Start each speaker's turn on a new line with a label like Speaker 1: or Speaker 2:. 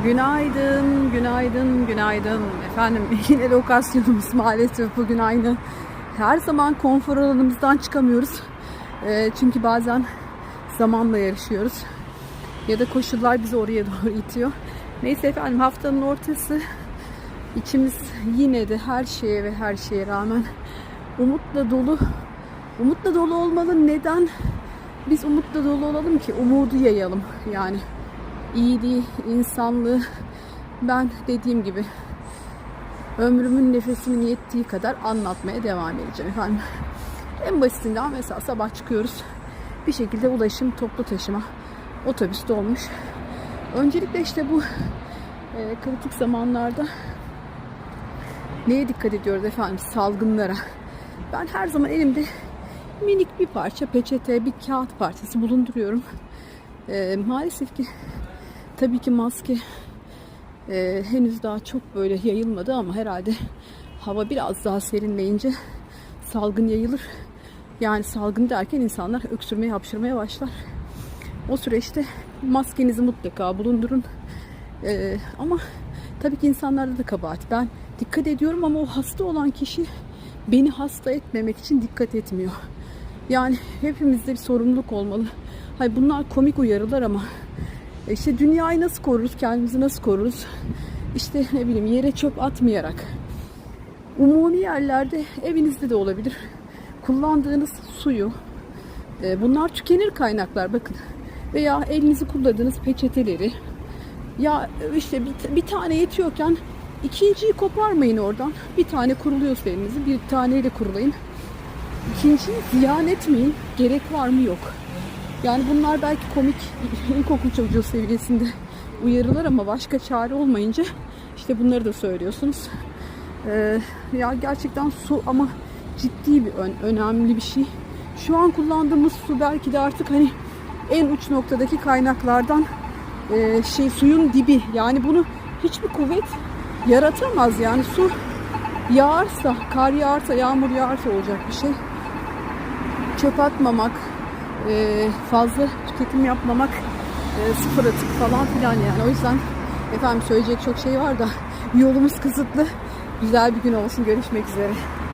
Speaker 1: Günaydın, günaydın, günaydın. Efendim yine lokasyonumuz maalesef bugün aynı. Her zaman konfor alanımızdan çıkamıyoruz. Ee, çünkü bazen zamanla yarışıyoruz. Ya da koşullar bizi oraya doğru itiyor. Neyse efendim haftanın ortası. İçimiz yine de her şeye ve her şeye rağmen umutla dolu. Umutla dolu olmalı. Neden? Biz umutla dolu olalım ki umudu yayalım. Yani iyiliği, insanlığı ben dediğim gibi ömrümün nefesimin yettiği kadar anlatmaya devam edeceğim efendim. En basitinden mesela sabah çıkıyoruz. Bir şekilde ulaşım toplu taşıma otobüs dolmuş. Öncelikle işte bu e, kritik zamanlarda neye dikkat ediyoruz efendim? Salgınlara. Ben her zaman elimde minik bir parça peçete, bir kağıt parçası bulunduruyorum. E, maalesef ki tabii ki maske e, henüz daha çok böyle yayılmadı ama herhalde hava biraz daha serinleyince salgın yayılır. Yani salgın derken insanlar öksürmeye, hapşırmaya başlar. O süreçte maskenizi mutlaka bulundurun. E, ama tabii ki insanlarda da kabahat. Ben dikkat ediyorum ama o hasta olan kişi beni hasta etmemek için dikkat etmiyor. Yani hepimizde bir sorumluluk olmalı. Hayır bunlar komik uyarılar ama işte dünyayı nasıl koruruz, kendimizi nasıl koruruz? İşte ne bileyim yere çöp atmayarak. Umumi yerlerde evinizde de olabilir. Kullandığınız suyu, e, bunlar tükenir kaynaklar bakın. Veya elinizi kullandığınız peçeteleri. Ya işte bir, bir tane yetiyorken ikinciyi koparmayın oradan. Bir tane kuruluyorsa elinizi bir taneyle kurulayın. İkinciyi ziyan etmeyin. Gerek var mı yok. Yani bunlar belki komik ilkokul çocuğu seviyesinde uyarılar ama başka çare olmayınca işte bunları da söylüyorsunuz. Ee, ya gerçekten su ama ciddi bir ön, önemli bir şey. Şu an kullandığımız su belki de artık hani en uç noktadaki kaynaklardan e, şey suyun dibi. Yani bunu hiçbir kuvvet yaratamaz. Yani su yağarsa, kar yağarsa, yağmur yağarsa olacak bir şey. Çöp atmamak, e, fazla tüketim yapmamak, e, sıfır atık falan filan yani. O yüzden efendim söyleyecek çok şey var da yolumuz kısıtlı. Güzel bir gün olsun. Görüşmek üzere.